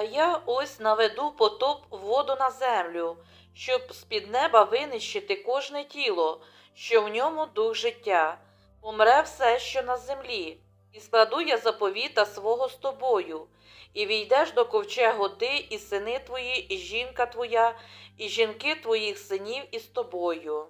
А я ось наведу потоп воду на землю, щоб з-під неба винищити кожне тіло, що в ньому дух життя, помре все, що на землі, і складу я заповіта свого з тобою, і війдеш до ковчегу ти, і сини твої, і жінка твоя, і жінки твоїх синів із тобою.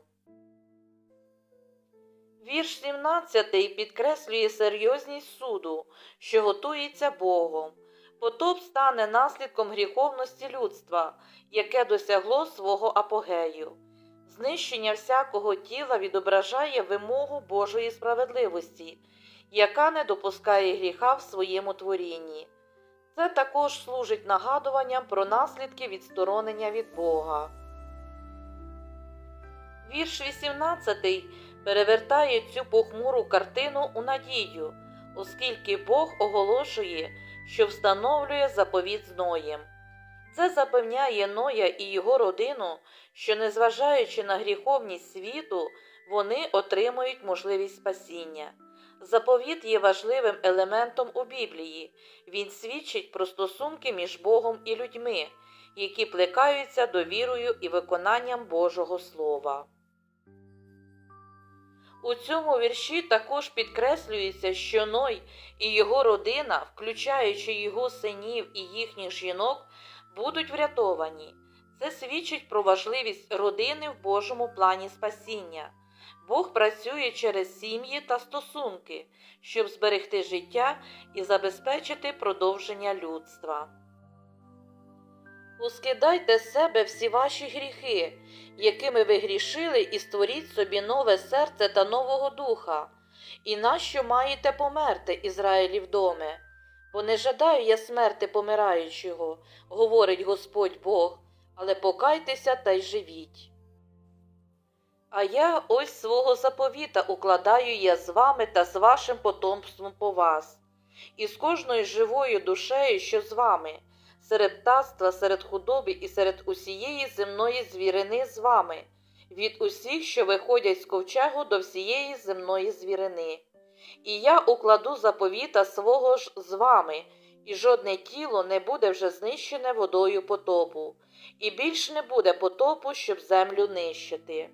Вірш 17 підкреслює серйозність суду, що готується Богом. Потоп стане наслідком гріховності людства, яке досягло свого апогею. Знищення всякого тіла відображає вимогу Божої справедливості, яка не допускає гріха в своєму творінні. Це також служить нагадуванням про наслідки відсторонення від Бога. Вірш 18 перевертає цю похмуру картину у надію, оскільки Бог оголошує, що встановлює заповіт з Ноєм. Це запевняє Ноя і його родину, що, незважаючи на гріховність світу, вони отримують можливість спасіння. Заповіт є важливим елементом у Біблії. Він свідчить про стосунки між Богом і людьми, які плекаються довірою і виконанням Божого Слова. У цьому вірші також підкреслюється, що Ной і його родина, включаючи його синів і їхніх жінок, будуть врятовані. Це свідчить про важливість родини в Божому плані спасіння. Бог працює через сім'ї та стосунки, щоб зберегти життя і забезпечити продовження людства. Ускидайте з себе всі ваші гріхи, якими ви грішили, і створіть собі нове серце та нового духа. І нащо маєте померти, Ізраїлів доме? Бо не жадаю я смерти помираючого, говорить Господь Бог, але покайтеся та й живіть. А я ось свого заповіта укладаю я з вами та з вашим потомством по вас, і з кожною живою душею, що з вами, серед птаства, серед худоби і серед усієї земної звірини з вами, від усіх, що виходять з ковчегу до всієї земної звірини. І я укладу заповіта свого ж з вами, і жодне тіло не буде вже знищене водою потопу, і більш не буде потопу, щоб землю нищити.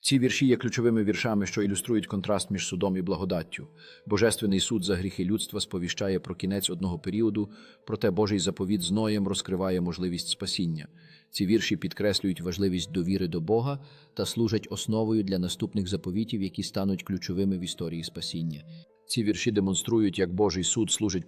Ці вірші є ключовими віршами, що ілюструють контраст між судом і благодаттю. Божественний суд за гріхи людства сповіщає про кінець одного періоду, проте Божий заповіт з Ноєм розкриває можливість спасіння. Ці вірші підкреслюють важливість довіри до Бога та служать основою для наступних заповітів, які стануть ключовими в історії спасіння. Ці вірші демонструють, як Божий суд служить